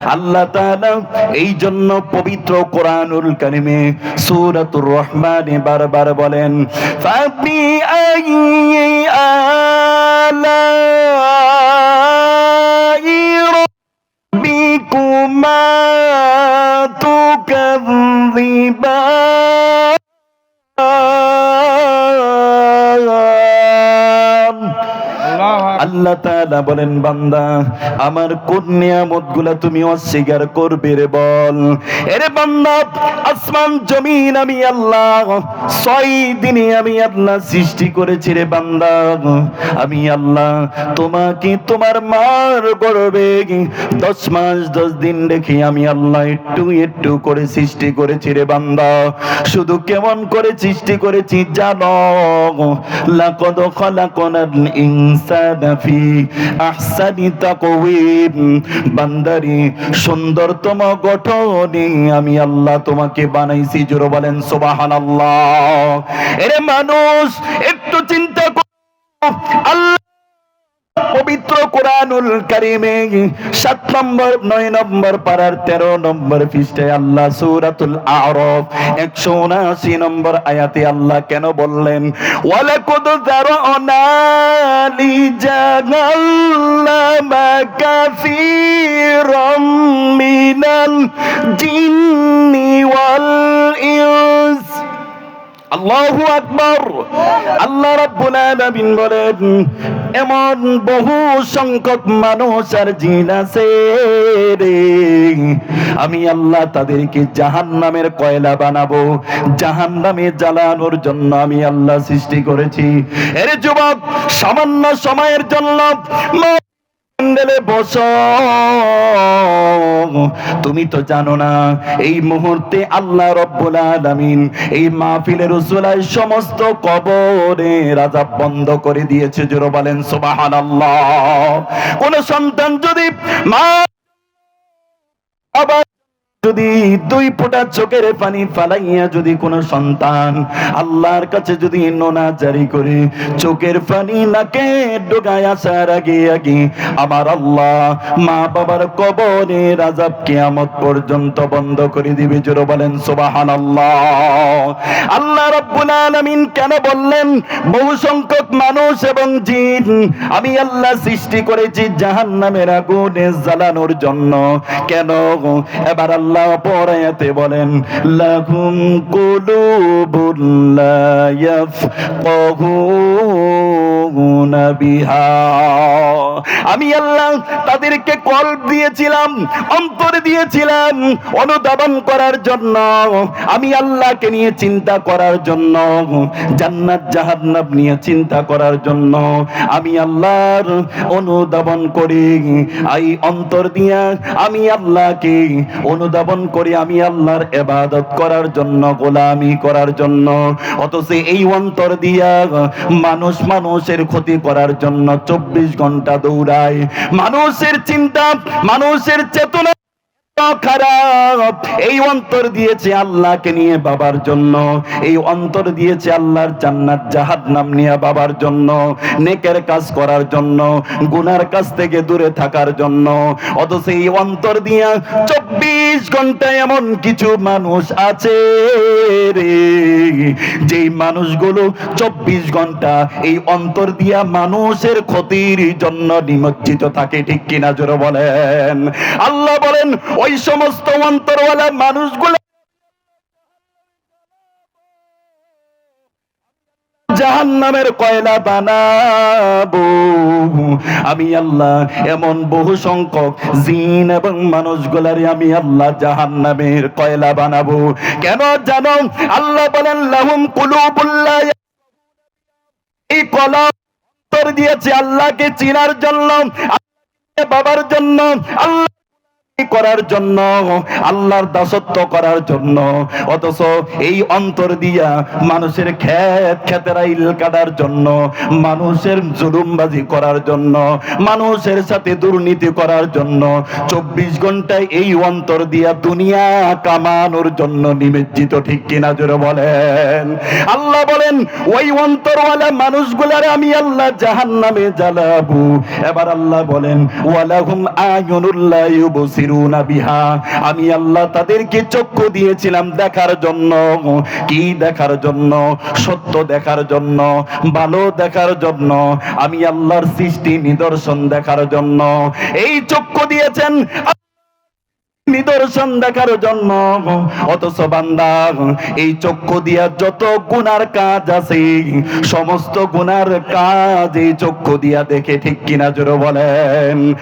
আল্লাহ তাআলা এই জন্য পবিত্র কোরআনুল কারিমে সূরাতুর রহমানে বারবার বলেন ফাবি আইয়ি আলাই রাব্বিকুমা তুকাযযিবান। আল্লাহ তাআলা বলেন, বান্দা, আমার কোন নিয়ামতগুলা তুমি অস্বীকার করবে রে বল। এরে বান্দা, আসমান, জমিন আমি আল্লাহ, ছয় দিনে আমি আল্লাহ সৃষ্টি করেছি রে বান্দা। আমি আল্লাহ, তোমাকে তোমার মার গর্বে দশ মাস, দশ দিন রেখে আমি আল্লাহ একটু একটু করে সৃষ্টি করেছি রে বান্দা। শুধু কেমন করে সৃষ্টি করেছি জানো? লাকদ খলাকনাল ইনসানা ফি আহসানি তাকওয়িম। বান্দারি, সুন্দরতম গঠনে আমি আল্লাহ তোমাকে বানাইছি। জোরে বলেন, সুবহানাল্লাহ। এরে মানুষ, একটু চিন্তা কর। আল্লাহ পবিত্র কোরআনুল কারিমে সাত নম্বর, নয় নম্বর পারার তেরো নম্বর পৃষ্ঠায় আল্লাহ সুরাতুল আরফ, একশো উনাশি নম্বর আয়াতে আল্লাহ কেন বললেন, ওয়ালাকুদ যারনা লি জাহান্নামা কাসীরাম মিনাল জিন্নি ওয়াল ইনস। আল্লাহু আকবার। আল্লাহ রাব্বুল আলামিন বলেন এমন বহু সংখ্যক মানুষ আর জিন রে। আমি আল্লাহ তাদেরকে জাহান নামের কয়লা বানাবো জাহান নামে জ্বালানোর জন্য আমি আল্লাহ সৃষ্টি করেছি। এর যুবক, সামান্য সময়ের জন্য প্যান্ডেলে বস। তুমি তো জানো না, এই মুহূর্তে আল্লাহ রব্বুল আলামিন এই মাহফিলের উসুলায় সমস্ত কবরে রাজা বন্ধ করে দিয়েছে, জোরে বলেন সুবহানাল্লাহ। কোন সন্তান যদি মা আবার যদি দুই ফোঁটা চোখের পানি ফালাইয়া যদি কোন সন্তান আল্লাহর কাছে যদি নোনা জারি করে, চোখের পানি নাকে ডোগায় আসার আগে আগে আমার আল্লাহ মা বাবার কবরে রাজাব কিয়ামত পর্যন্ত বন্ধ করে দিবে। জোরে বলেন, সুবহানাল্লাহ। আল্লাহ রাব্বুল আলামিন কেন বললেন, বহু সংখ্যক মানুষ এবং জিন, আমি আল্লাহ সৃষ্টি করেছি জাহান্নামের আগুনে জ্বালানোর জন্য। কেন এবার আল্লাহ পরায়াতে বলেন লাহুম কুলুবুন কহু গুণ বিহা। আমি আল্লাহ তাদেরকে কল্প দিয়েছিলাম, অন্তর দিয়েছিলাম অনুধাবন করার জন্য। আমি আল্লাহকে নিয়ে চিন্তা করার জন্য, জান্নাত জাহান্নাম নিয়ে চিন্তা করার জন্য। আমি আল্লাহর অনুধাবন করি এই অন্তর দিয়া আমি আল্লাহকে অনুধাবন করি, আমি আল্লাহর এবাদত করার জন্য, গোলামি করার জন্য। অথচ এই অন্তর দিয়া মানুষ মানুষের ক্ষতি করার জন্য চব্বিশ ঘণ্টা দৌড়ায় মানুষের চিন্তা মানুষের চেতনা খারাপ। এই অন্তর দিয়েছে আল্লাহকে নিয়ে বাবার জন্য। এই অন্তর দিয়েছে আল্লাহর জান্নাত, জাহান্নাম নিয়ে বাবার জন্য। নেকের কাজ করার জন্য, গুনার কাছ থেকে দূরে থাকার জন্য। অথচ এই অন্তর দিয়া চব্বিশ এমন কিছু মানুষ আছে রে। মানুষগুলো চব্বিশ ঘণ্টা এই অন্তর দিয়া মানুষের ক্ষতির জন্য নিমজ্জিত থাকে, ঠিক কিনা জোরে বলেন। আল্লাহ বলেন, ওই সমস্ত অন্তরওয়ালা মানুষগুলো জাহান্নামের কয়লা বানাবো। আমি আল্লাহ এমন বহু সংখ্যক জিন এবং আমি আল্লাহ জাহান্নামের কয়লা বানাবো। কেন জানো? আল্লাহ বলেন, লাহুম কুলুবুল্লাহ এই কলা দিয়েছে আল্লাহকে চিনার জন্য বাবার জন্য। আল্লাহ করার জন্য, আল্লাহর দাসত্ব করার জন্য। অথচ এই অন্তর দিয়া মানুষের ক্ষেত, ক্ষেতেরা ইল কাটার জন্য, মানুষের জুলুমবাজি করার জন্য, মানুষের সাথে দুর্নীতি করার জন্য, চব্বিশ ঘন্টায় এই অন্তর দিয়া দুনিয়া কামানোর জন্য নিমজ্জিত, ঠিক কিনা জোরে বলেন? আল্লাহ বলেন, ওই অন্তরওয়ালা মানুষগুলারে আমি আল্লাহ জাহান্নামে জ্বালাবো। এবার আল্লাহ বলেন, ওয়ালাহুম আয়ুনুল্লাহ ইউবসিরু আমি আল্লাহ তাদেরকে চক্ষু দিয়েছিলাম দেখার জন্য। কি দেখার জন্য? সত্য দেখার জন্য। ভালো দেখার জন্য। আমি আল্লাহর সৃষ্টি নিদর্শন দেখার জন্য। এই চক্ষু দিয়েছেন নিদর্শন দেখার জন্য। অথচ বান্দা, এই চক্ষু দিয়া যত গুনার কাজ আছে, সমস্ত গুনার কাজ এই চক্ষু দিয়া দেখে ঠিক কিনা জোরে বলেন।